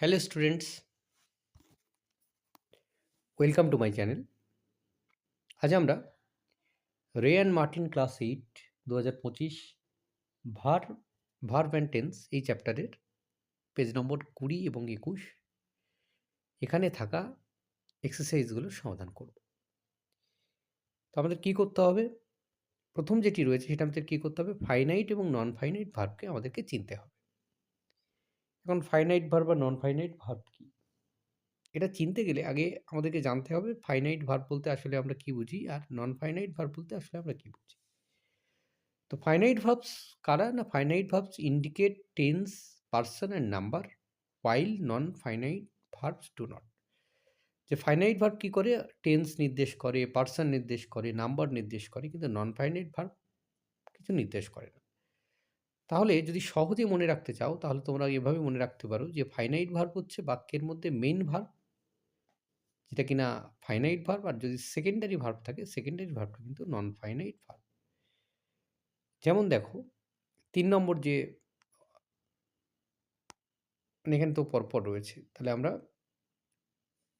Hello students welcome to my channel আজ আমরা Ray and Martin class eight দু হাজার পঁচিশ ভার ভার অ্যান্ড এই চ্যাপ্টারের পেজ নম্বর কুড়ি এবং একুশ, এখানে থাকা এক্সারসাইজগুলোর সমাধান করব। তো আমাদের কী করতে হবে? প্রথম যেটি রয়েছে সেটা আমাদের কী করতে হবে? ফাইনাইট এবং নন ফাইনাইট ভার্বকে আমাদেরকে চিনতে হবে। এখন ফাইনাইট ভার্ব বা নন ফাইনাইট ভার্ব কী? এটা চিনতে গেলে আগে আমাদেরকে জানতে হবে ফাইনাইট ভার্ব বলতে আসলে আমরা কি বুঝি আর নন ফাইনাইট ভার্ব বলতে আসলে আমরা কি বুঝি? তো ফাইনাইট ভার্বস কারা? না finite verbs indicate tense person and number while non finite verbs do not যে ফাইনাইট ভার্ব কী করে? টেন্স নির্দেশ করে পার্সন নির্দেশ করে নাম্বার নির্দেশ করে, কিন্তু নন ফাইনাইট ভার্ব কিছু নির্দেশ করে না। তাহলে যদি সহজে মনে রাখতে চাও, তাহলে তোমরা এভাবে মনে রাখতে পারো যে ফাইনাইট ভার্ব হচ্ছে বাক্যের মধ্যে মেন ভার্ব যেটা কিনা ফাইনাইট ভার্ব আর যদি সেকেন্ডারি ভার্ব থাকে সেকেন্ডারি ভার্বটা কিন্তু নন ফাইনাইট ভার্ব যেমন দেখো, তিন নম্বর যে মানে এখানে তো পরপর রয়েছে, তাহলে আমরা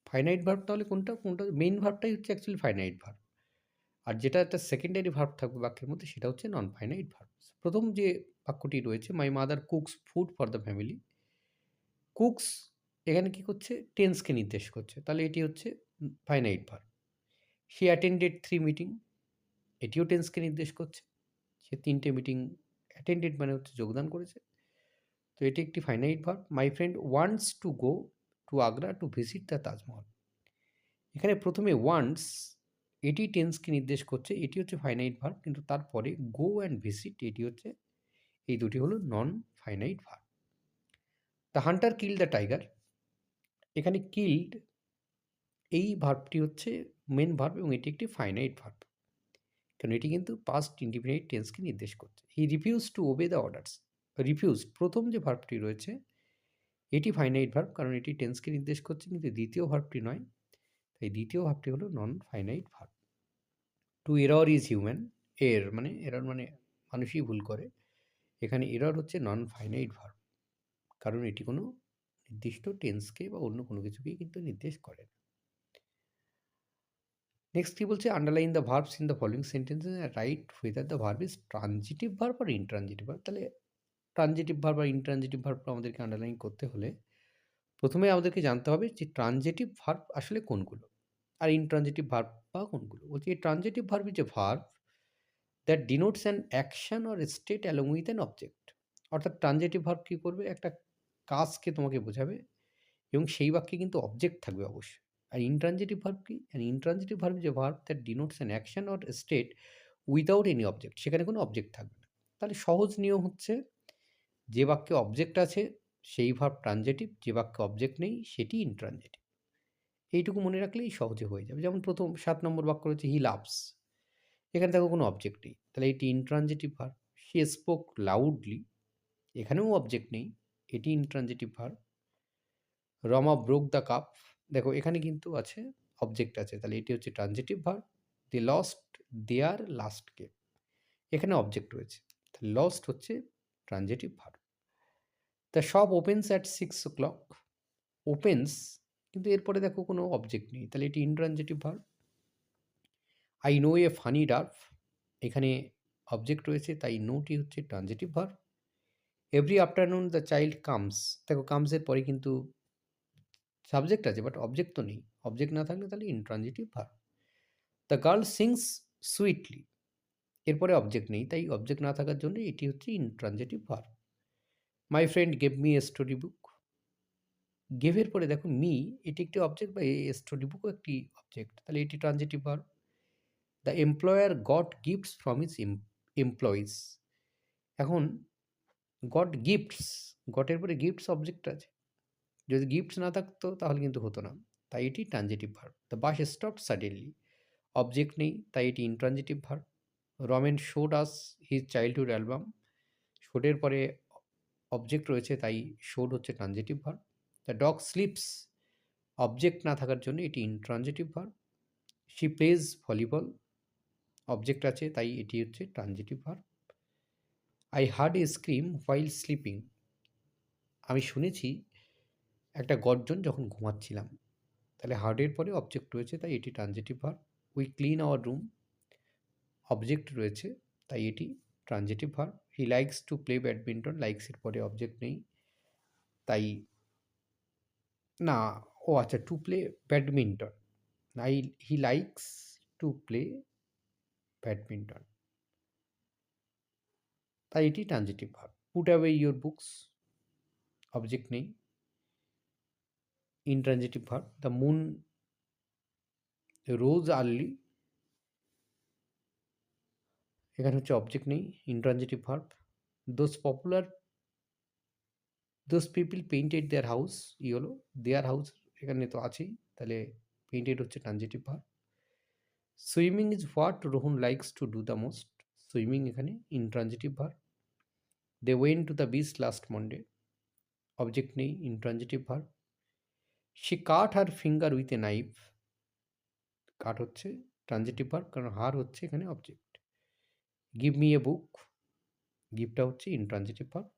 ফাইনাইট ভার্ব তাহলে কোনটা কোনটা মেইন ভার্বটাই হচ্ছে অ্যাকচুয়ালি ফাইনাইট ভার্ব আর যেটা একটা সেকেন্ডারি ভার্ব থাকবে বাক্যের মধ্যে, সেটা হচ্ছে নন ফাইনাইট ভার্ব প্রথম যে বাক্যটি রয়েছে my mother cooks food for the family cooks এখানে কি করছে? টেন্সকে নির্দেশ করছে। তাহলে এটি হচ্ছে ফাইনাইট ভার সে অ্যাটেন্ডেড থ্রি মিটিং এটিও টেন্সকে নির্দেশ করছে। সে তিনটে মিটিং অ্যাটেন্ডেড মানে হচ্ছে যোগদান করেছে। তো এটি একটি finite verb my friend wants to go to Agra to visit the Taj Mahal এখানে প্রথমে ওয়ান্টস এটি টেন্সকে নির্দেশ করছে, এটি হচ্ছে ফাইনাইট ভার কিন্তু তারপরে গো অ্যান্ড ভিসিট এটি হচ্ছে, এই দুটি হলো non finite verb the hunter kill the tiger এখানে কিল্ড এই ভার্বটি হচ্ছে মেন ভার্ব এবং এটি একটি ফাইনাইট ভার্ব কারণ এটি কিন্তু পাস্ট ইন্ডিফিনাইট টেন্সকে নির্দেশ করছে। He refuse to obey the orders refuse প্রথম যে ভার্বটি রয়েছে, এটি ফাইনাইট ভার্ব কারণ এটি টেন্সকে নির্দেশ করছে, কিন্তু দ্বিতীয় ভার্বটি নয়। তাই দ্বিতীয় ভার্বটি হলো non finite verb to err is human এর মানে এরর মানে মানুষই ভুল করে। এখানে এরর হচ্ছে নন ফাইনাইট ভার্ব কারণ এটি কোনো নির্দিষ্ট টেন্সকে বা অন্য কোনো কিছুকেই কিন্তু নির্দেশ করে না। নেক্সট কি বলছে? Underline the verbs in the following sentences write whether the verb is transitive verb R intransitive verb তাহলে ট্রানজিটিভ ভার্ব আর ইনট্রানজিটিভ ভার্ব আমাদেরকে আন্ডারলাইন করতে হলে প্রথমে আমাদেরকে জানতে হবে যে ট্রানজেটিভ ভার্ব আসলে কোনগুলো? আর ইনট্রানজেটিভ ভার্ব বা কোনগুলো বলছি এই transitive verb is a verb that denotes an action or state along with an object অর্থাৎ ট্রানজেটিভ ভার্ব কী করবে? একটা কাজকে তোমাকে বোঝাবে এবং সেই বাক্যে কিন্তু অবজেক্ট থাকবে অবশ্যই। আর ইনট্রানজিটিভ ভার্ব কি? আর ইনট্রানজিটিভ ভার্ব যে verb that denotes an action or state without any object সেখানে কোনো অবজেক্ট থাকবে না। তাহলে সহজ নিয়ম হচ্ছে যে বাক্যে অবজেক্ট আছে, সেই ভার্ব ট্রানজেটিভ যে বাক্যে অবজেক্ট নেই, সেটি ইনট্রানজেটিভ এইটুকু মনে রাখলেই সহজে হয়ে যাবে। যেমন প্রথম সাত নম্বর বাক্য রয়েছে হি লাভস এখানে দেখো কোনো অবজেক্ট নেই। তাহলে এটি intransitive verb she spoke loudly এখানেও অবজেক্ট নেই। এটি intransitive verb Rama broke the cup দেখো, এখানে কিন্তু আছে অবজেক্ট আছে। তাহলে এটি হচ্ছে transitive verb they lost their last game এখানে অবজেক্ট রয়েছে। তাহলে লস্ট হচ্ছে transitive verb the shop opens at six o'clock opens কিন্তু এরপরে দেখো কোনো অবজেক্ট নেই। তাহলে এটি intransitive verb I know a funny dwarf এখানে অবজেক্ট রয়েছে, তাই নোটি হচ্ছে transitive verb every afternoon the child comes দেখো কামসের পরে কিন্তু সাবজেক্ট আছে বাট অবজেক্ট তো নেই। অবজেক্ট না থাকলে তাহলে intransitive verb the girl sings sweetly এরপরে অবজেক্ট নেই, তাই অবজেক্ট না থাকার জন্য এটি হচ্ছে intransitive verb my friend gave me a story book গেভের পরে দেখো মি এটি একটি অবজেক্ট বা স্টোরি বুকও একটি অবজেক্ট তাহলে এটি transitive verb the employer got gifts from his employees এখন গট গিফটস গটের পরে গিফটস অবজেক্ট আছে। যদি গিফটস না থাকতো, তাহলে কিন্তু হতো না। তাই এটি transitive verb the bus stop suddenly object নেই, তাই এটি intransitive verb Romen showed us his childhood album শোডের পরে অবজেক্ট রয়েছে, তাই শোড হচ্ছে transitive verb the dog sleeps object না থাকার জন্য এটি intransitive verb she plays volleyball object আছে, তাই এটি হচ্ছে transitive verb I heard a scream while sleeping আমি শুনেছি একটা গর্জন যখন ঘুমাচ্ছিলাম। তাহলে হার্ডের পরে অবজেক্ট রয়েছে, তাই এটি transitive verb we clean our room object রয়েছে, তাই এটি transitive verb he likes to play badminton লাইকসের পরে অবজেক্ট নেই। তাই না, ও আচ্ছা to play badminton I he likes to play badminton তাই এটি transitive verb put away your books object নেই। Intransitive verb the moon rose early এখানে হচ্ছে অবজেক্ট নেই। Intransitive verb those popular those people painted their house ই হলো their house এখানে তো আছেই, তাহলে পেইন্টেড হচ্ছে transitive verb swimming is what Rohan likes to do the most swimming এখানে intransitive verb they went to the beach last Monday object নেই intransitive verb she cut her finger with a knife cut হচ্ছে transitive verb কারণ her হচ্ছে এখানে object give me a book গিফটটা হচ্ছে intransitive verb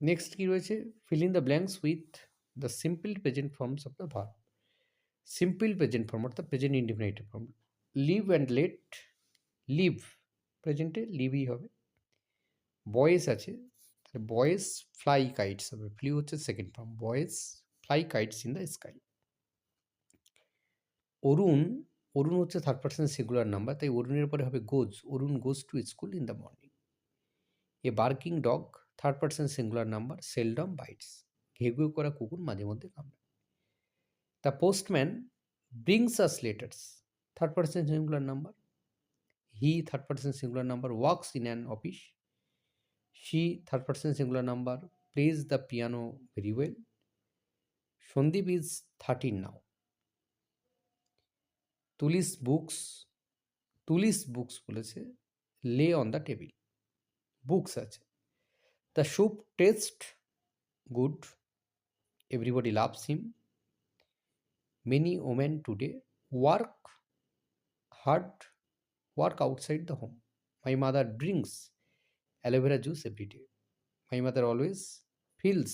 next কি রয়েছে? Fill in the blanks with the simple present forms of the verb simple present form অর্থাৎ present indefinite form live and let live প্রেজেন্টে লিভই হবে। Boys আছে, তাহলে boys fly kites হবে। ফ্লিউ হচ্ছে second form boys fly kites in the sky Arun Arun হচ্ছে third person singular number তাই অরুণের পরে হবে goes Arun goes to school in the morning a barking dog third person singular number seldom bites ঘেউ করা কুকুর মাঝে মধ্যে কামড়ায় the postman brings us letters third person singular number he third person singular number works in an office she third person singular number plays the piano very well Sandeep is thirteen now Tuli's books Tuli's books বলেছে lay on the table books আছে। The soup taste good everybody loves him many women today work hard work outside the home. My mother drinks aloe vera juice every day. My mother always feels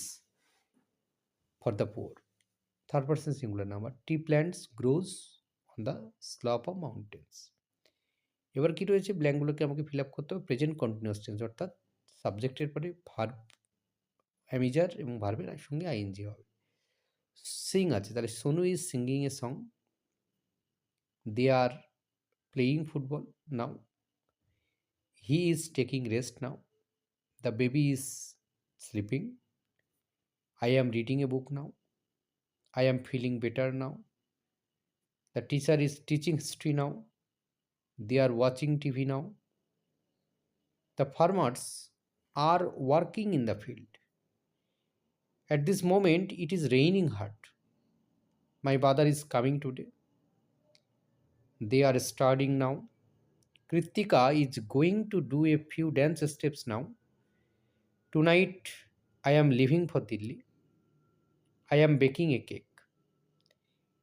for the poor. Third person singular number. Tea plants grows on the slope of mountains. এবার কি রয়েছে ব্ল্যাঙ্কগুলোকে আমাকে fill up করতে হবে present continuous tense অর্থাৎ সাবজেক্টের পরে ভার্ব অ্যামিজার এবং ভার্বের সঙ্গে আইএনজি হবে। সিং আছে, তাহলে Sonu is singing a song they are playing football now he is taking rest now the baby is sleeping I am reading a book now I am feeling better now the teacher is teaching history now they are watching TV now the farmers are working in the field. At this moment, it is raining hard. My father is coming today. They are starting now. Kritika is going to do a few dance steps now. Tonight, I am leaving for Delhi. I am baking a cake.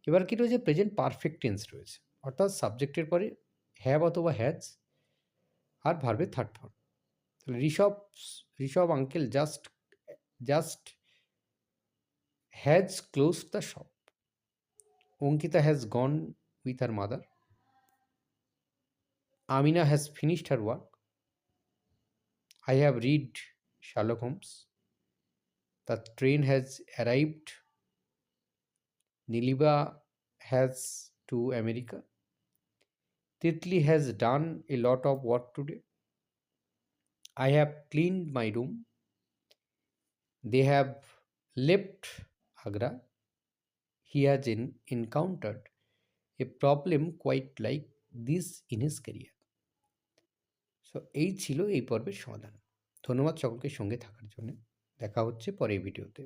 এবার কি রয়েছে present perfect tense রয়েছে অর্থাৎ সাবজেক্টের পরে have অথবা has আর ভার্বে third form Rishabh Rishabh uncle just just has close the shop Ankita has gone with her mother Amina has finished her work. I have read Sherlock Holmes. The train has arrived. Niliba has to America. Titli has done a lot of work today. I have cleaned my room. They have left Agra. He has in, encountered a problem quite like this in his career. So এই ছিল এই পর্বের সমাধান ধন্যবাদ সকলকে সঙ্গে থাকার জন্য দেখা হচ্ছে পরের ভিডিওতে